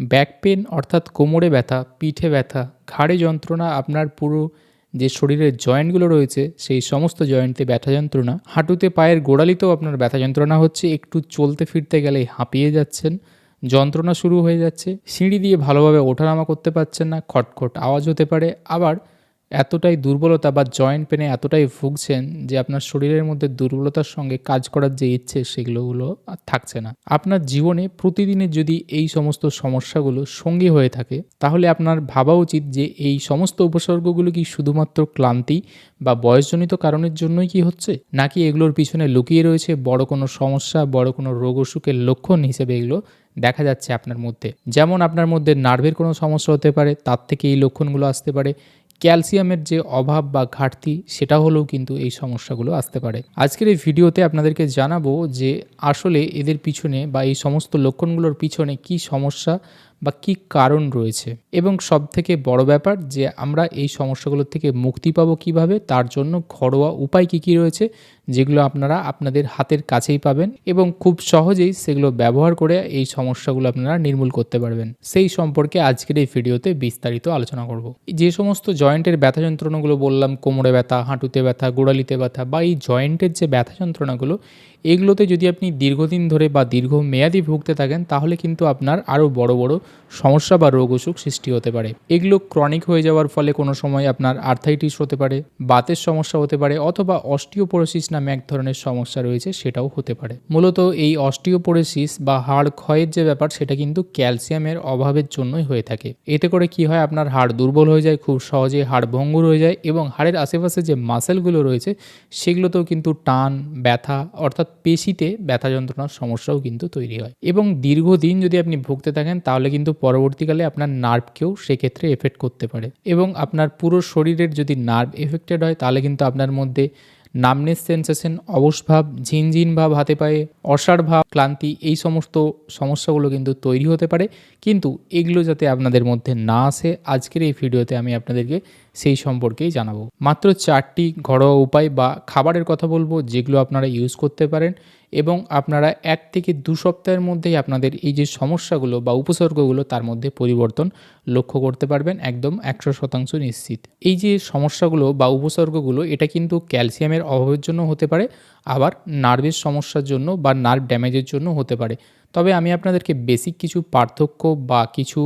Back pain অর্থাৎ কোমরে ব্যথা, পিঠে ব্যথা, ঘাড়ে যন্ত্রণা, আপনার পুরো যে শরীরের জয়েন্টগুলো রয়েছে, সেই সমস্ত জয়েন্টে ব্যথা যন্ত্রণা। হাঁটুতে পায়ের গোড়ালিতেও আপনার ব্যথা যন্ত্রণা হচ্ছে, একটু চলতে ফিরতে গেলে হাঁপিয়ে যাচ্ছেন, যন্ত্রণা শুরু হয়ে যাচ্ছে, সিঁড়ি দিয়ে ভালোভাবে ওঠানামা করতে পারছেন না, খটখট আওয়াজ হতে পারে, আবার এতটাই দুর্বলতা বা জয়েন্ট পেনে এতটাই ভুগছেন যে আপনার শরীরের মধ্যে দুর্বলতার সঙ্গে কাজ করার যে ইচ্ছে, সেগুলোগুলো থাকছে না। আপনার জীবনে প্রতিদিনের যদি এই সমস্ত সমস্যাগুলো সঙ্গী হয়ে থাকে, তাহলে আপনার ভাবা উচিত যে এই সমস্ত উপসর্গগুলো কি শুধুমাত্র ক্লান্তি বা বয়সজনিত কারণের জন্যই কি হচ্ছে? নাকি এগুলোর পিছনে লুকিয়ে রয়েছে বড় কোনো সমস্যা, বড় কোনো রোগ অসুখের লক্ষণ হিসেবে এগুলো দেখা যাচ্ছে আপনার মধ্যে? যেমন আপনার মধ্যে নার্ভের কোনো সমস্যা হতে পারে, তার থেকে এই লক্ষণগুলো আসতে পারে। ক্যালসিয়ামের যে অভাব বা ঘাটতি, সেটা হলেও কিন্তু এই সমস্যাগুলো আসতে পারে। আজকের এই ভিডিওতে আপনাদেরকে জানাব যে আসলে এদের পিছনে বা এই সমস্ত লক্ষণগুলোর পিছনে কি সমস্যা বা কি কারণ রয়েছে? এবং সব থেকে বড় ব্যাপার যে আমরা এই সমস্যাগুলোর থেকে মুক্তি পাবো কীভাবে? তার জন্য ঘরোয়া উপায় কী কী রয়েছে? যেগুলো আপনারা আপনাদের হাতের কাছেই পাবেন এবং খুব সহজেই সেগুলো ব্যবহার করে এই সমস্যাগুলো আপনারা নির্মূল করতে পারবেন। সেই সম্পর্কে আজকের এই ভিডিওতে বিস্তারিত আলোচনা করব। যে সমস্ত জয়েন্টের ব্যথা যন্ত্রণাগুলো বললাম, কোমরে ব্যথা, হাঁটুতে ব্যথা, গোড়ালিতে ব্যথা বা এই জয়েন্টের যে ব্যথা যন্ত্রণাগুলো, এগুলোতে যদি আপনি দীর্ঘদিন ধরে বা দীর্ঘ মেয়াদি ভুগতে থাকেন, তাহলে কিন্তু আপনার আরও বড় বড় সমস্যা বা রোগ অসুখ সৃষ্টি হতে পারে। এগুলো ক্রনিক হয়ে যাওয়ার ফলে কোনো সময় আপনার আর্থাইটিস হতে পারে, বাতের সমস্যা হতে পারে অথবা অস্টিওপোরোসিস নামে এক ধরনের সমস্যা রয়েছে সেটাও হতে পারে। মূলত এই অস্টিওপোরোসিস বা হাড় ক্ষয়ের যে ব্যাপার সেটা কিন্তু ক্যালসিয়ামের অভাবের জন্যই হয়ে থাকে। এতে করে কি হয় আপনার হাড় দুর্বল হয়ে যায়, খুব সহজে হাড় ভঙ্গুর হয়ে যায় এবং হাড়ের আশেপাশে যে মাসেলগুলো রয়েছে সেগুলোতেও কিন্তু টান, ব্যথা অর্থাৎ পেশিতে ব্যথা যন্ত্রণার সমস্যাও কিন্তু তৈরি হয়। এবং দীর্ঘদিন যদি আপনি ভুগতে থাকেন তাহলে কিন্তু পরবর্তীকালে আপনার নার্ভকেও সেক্ষেত্রে এফেক্ট করতে পারে। এবং আপনার পুরো শরীরের যদি নার্ভ এফেক্টেড হয়, তাহলে কিন্তু আপনার মধ্যে নামনেস সেন্সেশন অবসভাব ঝিনঝিন ভাব হাতে পায়ে অসার ভাব, ক্লান্তি, এই সমস্ত সমস্যাগুলো কিন্তু তৈরি হতে পারে। কিন্তু এগুলো যাতে আপনাদের মধ্যে না আসে, আজকের এই ভিডিওতে আমি আপনাদেরকে সেই সম্পর্কেই জানাব। মাত্র চারটি ঘরোয়া উপায় বা খাবারের কথা বলব, যেগুলো আপনারা ইউজ করতে পারেন এবং আপনারা এক থেকে দু সপ্তাহের মধ্যেই আপনাদের এই যে সমস্যাগুলো বা উপসর্গগুলো তার মধ্যে পরিবর্তন লক্ষ্য করতে পারবেন একদম একশো শতাংশ নিশ্চিত। এই যে সমস্যাগুলো বা উপসর্গগুলো, এটা কিন্তু ক্যালসিয়ামের অভাবের জন্য হতে পারে, আবার নার্ভের সমস্যার জন্য বা নার্ভ ড্যামেজের জন্য হতে পারে। তবে আমি আপনাদেরকে বেসিক কিছু পার্থক্য বা কিছু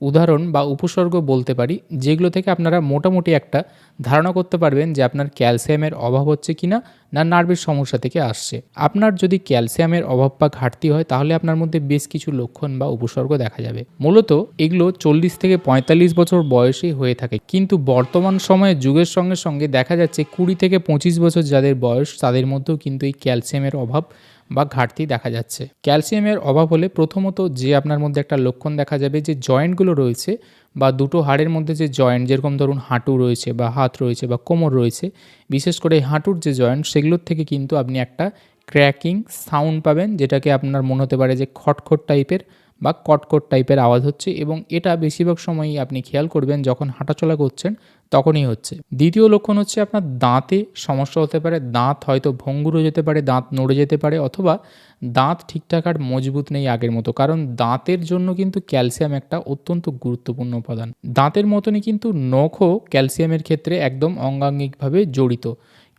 উদাহরণ বা উপসর্গ বলতে পারি, যেগুলো থেকে আপনারা মোটামুটি একটা ধারণা করতে পারবেন যে আপনার ক্যালসিয়ামের অভাব হচ্ছে কি না না নার্ভের সমস্যা থেকে আসছে। আপনার যদি ক্যালসিয়ামের অভাব বা ঘাটতি হয়, তাহলে আপনার মধ্যে বেশ কিছু লক্ষণ বা উপসর্গ দেখা যাবে। মূলত এগুলো চল্লিশ থেকে পঁয়তাল্লিশ বছর বয়সেই হয়ে থাকে। কিন্তু বর্তমান সময়ে যুগের সঙ্গে সঙ্গে দেখা যাচ্ছে কুড়ি থেকে পঁচিশ বছর যাদের বয়স, তাদের মধ্যেও কিন্তু এই ক্যালসিয়ামের অভাব বা ঘাটতি দেখা যাচ্ছে। ক্যালসিয়ামের অভাব হলে প্রথমত যে আপনার মধ্যে একটা লক্ষণ দেখা যাবে যে জয়েন্টগুলো রয়েছে বা দুটো হাড়ের মধ্যে যে জয়েন্ট, যেরকম ধরুন হাঁটু রয়েছে বা হাত রয়েছে বা কোমর রয়েছে, বিশেষ করে হাঁটুর যে জয়েন্ট, সেগুলোর থেকে কিন্তু আপনি একটা ক্র্যাকিং সাউন্ড পাবেন, যেটাকে আপনার মনে হতে পারে যে খটখট টাইপের বা কটকট টাইপের আওয়াজ হচ্ছে এবং এটা বেশিরভাগ সময়ই আপনি খেয়াল করবেন যখন হাঁটাচলা করছেন, তখনই হচ্ছে। দ্বিতীয় লক্ষণ হচ্ছে আপনার দাঁতে সমস্যা হতে পারে, দাঁত হয়তো ভঙ্গুরও যেতে পারে, দাঁত নড়ে যেতে পারে অথবা দাঁত ঠিকঠাক আর মজবুত নেই আগের মতো, কারণ দাঁতের জন্য কিন্তু ক্যালসিয়াম একটা অত্যন্ত গুরুত্বপূর্ণ উপাদান। দাঁতের মতনই কিন্তু নখও ক্যালসিয়ামের ক্ষেত্রে একদম অঙ্গাঙ্গিকভাবে জড়িত।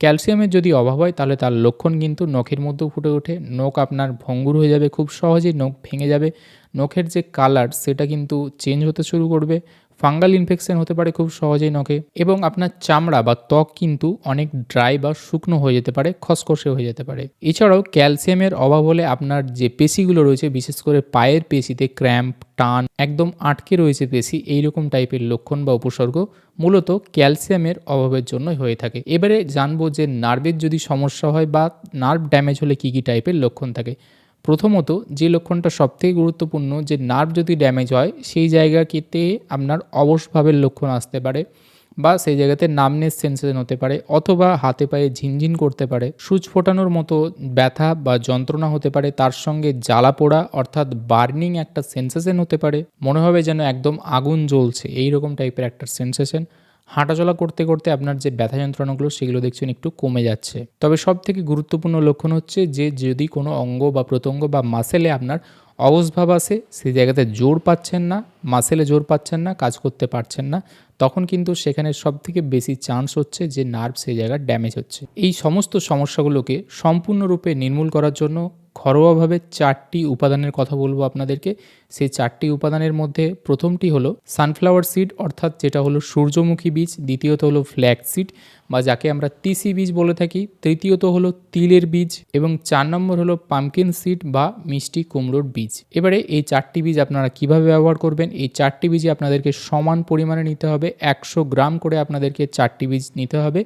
ক্যালসিয়ামের যদি অভাব হয়, তাহলে তার লক্ষণ কিন্তু নখের মধ্যেও ফুটে ওঠে। নখ আপনার ভঙ্গুর হয়ে যাবে, খুব সহজেই নখ ভেঙে যাবে। নখের যে কালার সেটা কিন্তু চেঞ্জ হতে শুরু করবে। ফাঙ্গাল ইনফেকশন হতে পারে খুব সহজেই নখে এবং আপনার চামড়া বা ত্বক কিন্তু অনেক ড্রাই বা শুকনো হয়ে যেতে পারে, খসখসে হয়ে যেতে পারে। এছাড়াও ক্যালসিয়ামের অভাব হলে আপনার যে পেশিগুলো রয়েছে, বিশেষ করে পায়ের পেশিতে ক্র্যাম্প, টান, একদম আটকে রয়েছে পেশি, এইরকম টাইপের লক্ষণ বা উপসর্গ মূলত ক্যালসিয়ামের অভাবের জন্যই হয়ে থাকে। এবারে জানব যে নার্ভের যদি সমস্যা হয় বা নার্ভ ড্যামেজ হলে কী কী টাইপের লক্ষণ থাকে। প্রথমত যে লক্ষণটা সবথেকে গুরুত্বপূর্ণ যে নার্ভ যদি ড্যামেজ হয়, সেই জায়গাটিতে আপনার অবসভাবের লক্ষণ আসতে পারে বা সেই জায়গাতে নামনেস সেন্সেশন হতে পারে অথবা হাতে পায়ে ঝিনঝিন করতে পারে। সূচ ফোটানোর মতো ব্যথা বা যন্ত্রণা হতে পারে, তার সঙ্গে জ্বালা পোড়া অর্থাৎ বার্নিং একটা সেন্সেশন হতে পারে। মনে হবে যেন একদম আগুন জ্বলছে এই রকম টাইপের একটা সেন্সেশন। হাঁটাচলা করতে করতে আপনার যে ব্যথা যন্ত্রণাগুলো, সেগুলো দেখছেন একটু কমে যাচ্ছে। তবে সব থেকে গুরুত্বপূর্ণ লক্ষণ হচ্ছে যে, যদি কোনো অঙ্গ বা প্রত্যঙ্গ বা মাসেলে আপনার অবসভাব আসে সেই জায়গাতে জোর পাচ্ছেন না মাসেলে জোর পাচ্ছেন না, কাজ করতে পারছেন না, তখন কিন্তু সেখানে সব থেকে বেশি চান্স হচ্ছে যে নার্ভ সেই জায়গায় ড্যামেজ হচ্ছে। এই সমস্ত সমস্যাগুলোকে সম্পূর্ণরূপে নির্মূল করার জন্য ঘরোয়াভাবে চারটি উপাদানের কথা বলব আপনাদেরকে। সেই চারটি উপাদানের মধ্যে প্রথমটি হলো সানফ্লাওয়ার সিড অর্থাৎ যেটা হলো সূর্যমুখী বীজ, দ্বিতীয়ত হলো ফ্ল্যাক্স সিড বা যাকে আমরা তিসি বীজ বলে থাকি, তৃতীয়ত হলো তিলের বীজ এবং চার নম্বর হলো পামকিন সিড বা মিষ্টি কুমড়োর বীজ। এবারে এই চারটি বীজ আপনারা কীভাবে ব্যবহার করবেন? এই চারটি বীজই আপনাদেরকে সমান পরিমাণে নিতে হবে, একশো গ্রাম করে আপনাদেরকে চারটি বীজ নিতে হবে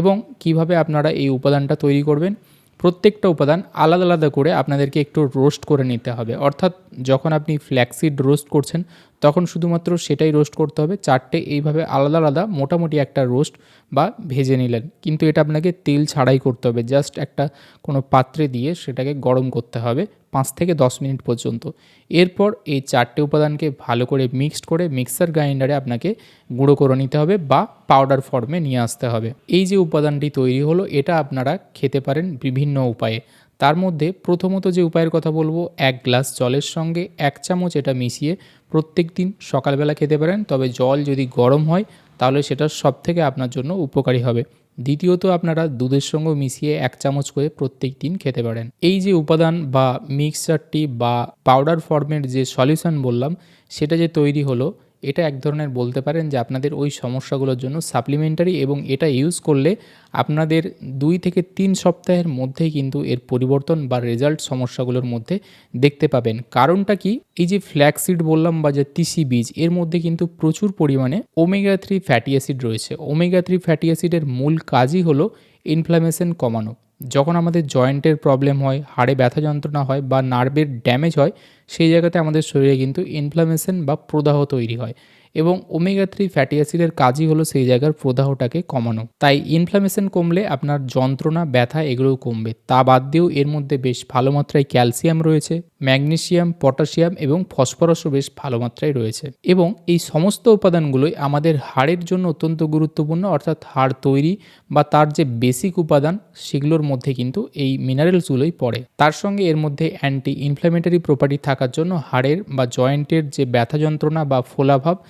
এবং কীভাবে আপনারা এই উপাদানটা তৈরি করবেন? প্রত্যেকটা উপাদান আলাদা আলাদা করে আপনাদেরকে একটু রোস্ট করে নিতে হবে। অর্থাৎ যখন আপনি ফ্ল্যাক্সিড রোস্ট করছেন তখন শুধুমাত্র সেটাই রোস্ট করতে হবে। চারটে এইভাবে আলাদা আলাদা মোটামুটি একটা রোস্ট বা ভেজে নিলেন। কিন্তু এটা আপনাকে তেল ছাড়াই করতে হবে। জাস্ট একটা কোনো পাত্রে দিয়ে সেটাকে গরম করতে হবে পাঁচ থেকে দশ মিনিট পর্যন্ত। এরপর এই চারটে উপাদানকে ভালো করে মিক্সড করে মিক্সার গ্রাইন্ডারে আপনাকে গুঁড়ো করে নিতে হবে বা পাউডার ফর্মে নিয়ে আসতে হবে। এই যে উপাদানটি তৈরি হলো, এটা আপনারা খেতে পারেন বিভিন্ন উপায়ে। তার মধ্যে প্রথমত যে উপায়ের কথা বলব, এক গ্লাস জলের সঙ্গে এক চামচ এটা মিশিয়ে প্রত্যেক দিন সকালবেলা খেতে পারেন। তবে জল যদি গরম হয়, তাহলে সেটা সব থেকে আপনার জন্য উপকারী হবে। দ্বিতীয়ত, আপনারা দুধের সঙ্গে মিশিয়ে এক চামচ করে প্রত্যেক দিন খেতে পারেন। এই যে উপাদান বা মিক্সচারটি বা পাউডার ফর্মের যে সলিউশন বললাম, সেটা যে তৈরি হলো এটা এক ধরনের বলতে পারেন যে আপনাদের ওই সমস্যাগুলোর জন্য সাপ্লিমেন্টারি এবং এটা ইউজ করলে আপনাদের দুই থেকে তিন সপ্তাহের মধ্যেই কিন্তু এর পরিবর্তন বা রেজাল্ট সমস্যাগুলোর মধ্যে দেখতে পাবেন। কারণটা কি? এই যে ফ্ল্যাক্সিড বললাম বা যে তিসি বীজ, এর মধ্যে কিন্তু প্রচুর পরিমাণে ওমেগা থ্রি ফ্যাটি অ্যাসিড রয়েছে। ওমেগা থ্রি ফ্যাটি অ্যাসিডের মূল কাজই হলো ইনফ্লামেশন কমানো। যখন আমাদের জয়েন্টের প্রবলেম হয়, হাড়ে ব্যথা যন্ত্রণা হয় বা নার্ভের ড্যামেজ হয়, সেই জায়গাতে আমাদের শরীরে কিন্তু ইনফ্লামেশন বা প্রদাহ তৈরি হয়। এবং ওমেগা থ্রি ফ্যাটি অ্যাসিডের কাজই হলো সেই জায়গার প্রদাহটাকে কমানো। তাই ইনফ্লামেশন কমলে আপনার যন্ত্রণা, ব্যথা এগুলোও কমবে। তা বাদ দিয়েও এর মধ্যে বেশ ভালো মাত্রায় ক্যালসিয়াম রয়েছে ম্যাগনেশিয়াম পটাশিয়াম এবং ফসফরাসও বেশ ভালো মাত্রায় রয়েছে। এবং এই সমস্ত উপাদানগুলোই আমাদের হাড়ের জন্য অত্যন্ত গুরুত্বপূর্ণ, অর্থাৎ হাড় তৈরি বা তার যে বেসিক উপাদান, সেগুলোর মধ্যে কিন্তু এই মিনারেলসগুলোই পড়ে। তার সঙ্গে এর মধ্যে অ্যান্টি ইনফ্ল্যামেটারি প্রপার্টি থাকার জন্য হাড়ের বা জয়েন্টের যে ব্যথা যন্ত্রণা বা ফোলাভাব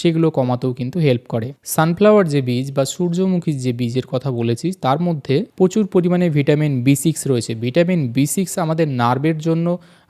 সেগুলো কমাতেও কিন্তু হেল্প করে। সানফ্লাওয়ার যে বীজ বা সূর্যমুখী যে বীজের কথা বলেছি তার মধ্যে প্রচুর পরিমাণে ভিটামিন বি সিক্স রয়েছে। ভিটামিন বি সিক্স আমাদের নার্ভের জন্য,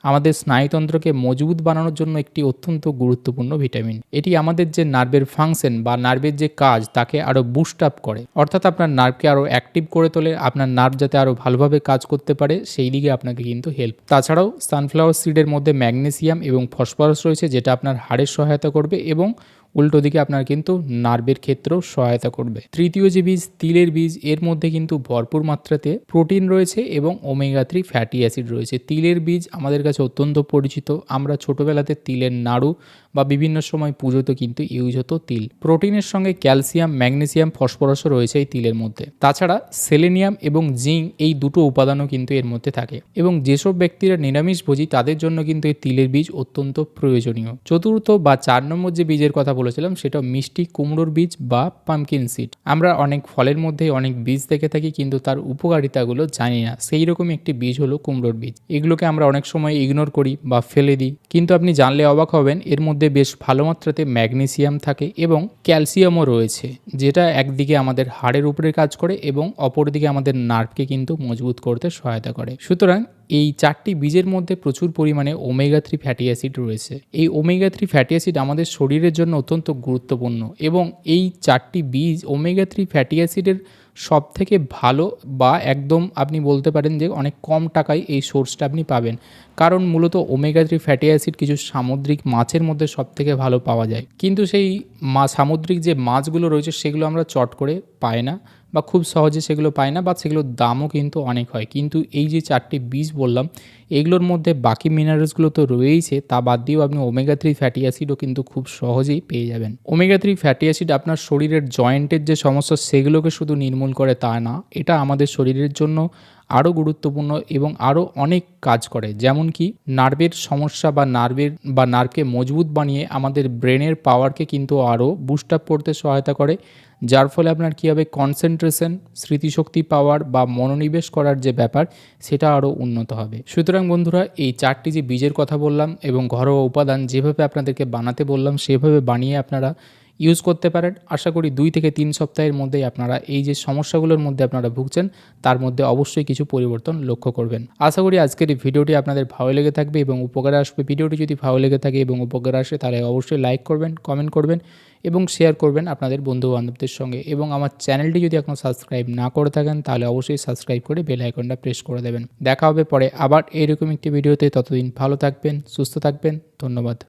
আমাদের স্নায়ুতন্ত্রকে মজবুত বানানোর জন্য একটি অত্যন্ত গুরুত্বপূর্ণ ভিটামিন এটি আমাদের যে নার্ভের ফাংশন বা নার্ভের যে কাজ, তাকে আরও বুস্ট আপ করে। অর্থাৎ আপনার নার্ভকে আরও অ্যাক্টিভ করে তোলে, আপনার নার্ভ যাতে আরও ভালোভাবে কাজ করতে পারে, সেই দিকে আপনাকে কিন্তু হেল্প তাছাড়াও সানফ্লাওয়ার সিডের মধ্যে ম্যাগনেসিয়াম এবং ফসফরাস রয়েছে, যেটা আপনার হাড়ের সহায়তা করবে এবং উল্টো দিকে আপনার কিন্তু নার্ভের ক্ষেত্রেও সহায়তা করবে। তৃতীয় যে বীজ, তিলের বীজ, এর মধ্যে কিন্তু ভরপুর মাত্রাতে প্রোটিন রয়েছে এবং ওমেগা থ্রি ফ্যাটি অ্যাসিড রয়েছে। তিলের বীজ আমাদের কাছে অত্যন্ত পরিচিত। আমরা ছোটোবেলাতে তিলের নাড়ু বা বিভিন্ন সময় পুজোতে কিন্তু ইউজ হতো তিল। প্রোটিনের সঙ্গে ক্যালসিয়াম, ম্যাগনেসিয়াম, ফসফরাসও রয়েছে এই তিলের মধ্যে। তাছাড়া সেলেনিয়াম এবং জিঙ্ক এই দুটো উপাদানও কিন্তু এর মধ্যে থাকে এবং যেসব ব্যক্তিরা নিরামিষভোজী তাদের জন্য কিন্তু এই তিলের বীজ অত্যন্ত প্রয়োজনীয়। চতুর্থ বা চার নম্বর যে বীজের কথা বলেছিলাম, সেটা মিষ্টি কুমড়োর বীজ বা পামকিন সিড আমরা অনেক ফলের মধ্যে অনেক বীজ দেখে থাকি, কিন্তু তার উপকারিতাগুলো জানি না। সেই রকম একটি বীজ হলো কুমড়োর বীজ। এগুলোকে আমরা অনেক সময় ইগনোর করি বা ফেলে দিই। কিন্তু আপনি জানলে অবাক হবেন, এর মধ্যে বেশ ভালো মাত্রাতে ম্যাগনেসিয়াম থাকে এবং ক্যালসিয়ামও রয়েছে, যেটা একদিকে আমাদের হাড়ের উপরে কাজ করে এবং অপরদিকে আমাদের নার্ভকে কিন্তু মজবুত করতে সহায়তা করে। সুতরাং এই চারটি বীজের মধ্যে প্রচুর পরিমাণে ওমেগা থ্রি ফ্যাটি অ্যাসিড রয়েছে। এই ওমেগা থ্রি ফ্যাটি অ্যাসিড আমাদের শরীরের জন্য অত্যন্ত গুরুত্বপূর্ণ এবং এই চারটি বীজ ওমেগা থ্রি ফ্যাটি অ্যাসিডের সব থেকে ভালো বা একদম আপনি বলতে পারেন যে অনেক কম টাকায় এই সোর্সটা আপনি পাবেন। কারণ মূলত ওমেগা থ্রি ফ্যাটি অ্যাসিড কিছু সামুদ্রিক মাছের মধ্যে সব থেকে ভালো পাওয়া যায়। কিন্তু সেই মা, সামুদ্রিক যে মাছগুলো রয়েছে সেগুলো আমরা চট করে পাই না। বা খুব সহজে সেগুলো পায় না বা সেগুলোর দামও কিন্তু অনেক হয়। কিন্তু এই যে চারটি বীজ বললাম, এগুলোর মধ্যে বাকি মিনারেলসগুলো তো রয়েইছে, তা বাদ দিয়েও আপনি ওমেগা থ্রি ফ্যাটি অ্যাসিডও কিন্তু খুব সহজেই পেয়ে যাবেন। ওমেগা থ্রি ফ্যাটি অ্যাসিড আপনার শরীরের জয়েন্টের যে সমস্যা, সেগুলোকে শুধু নির্মূল করে তা না, এটা আমাদের শরীরের জন্য আরও গুরুত্বপূর্ণ এবং আরও অনেক কাজ করে, যেমন কি নার্ভের সমস্যা বা নার্ভের বা নার্ভকে মজবুত বানিয়ে আমাদের ব্রেনের পাওয়ারকে কিন্তু আরও বুস্ট আপ করতে সহায়তা করে, যার ফলে আপনার কী হবে কনসেন্ট্রেশন স্মৃতিশক্তি পাওয়ার বা মনোনিবেশ করার যে ব্যাপার, সেটা আরও উন্নত হবে। সুতরাং বন্ধুরা, এই চারটি যে বীজের কথা বললাম এবং ঘরোয়া উপাদান যেভাবে আপনাদেরকে বানাতে বললাম, সেভাবে বানিয়ে আপনারা ইউজ করতে পারেন। আশা করি দুই থেকে তিন সপ্তাহের মধ্যেই আপনারা এই যে সমস্যাগুলোর মধ্যে আপনারা ভুগছেন, তার মধ্যে অবশ্যই কিছু পরিবর্তন লক্ষ্য করবেন। আশা করি আজকের এই ভিডিওটি আপনাদের ভালো লেগে থাকবে এবং উপকারে আসবে। ভিডিওটি যদি ভালো লেগে থাকে এবং উপকারে আসে, তাহলে অবশ্যই লাইক করবেন কমেন্ট করবেন এবং শেয়ার করবেন আপনাদের বন্ধু বান্ধবদের সঙ্গে। এবং আমার চ্যানেলটি যদি এখনও সাবস্ক্রাইব না করে থাকেন, তাহলে অবশ্যই সাবস্ক্রাইব করে বেল আইকনটা প্রেস করে দেবেন। দেখা হবে পরে আবার এইরকম একটি ভিডিওতে। ততদিন ভালো থাকবেন, সুস্থ থাকবেন, ধন্যবাদ।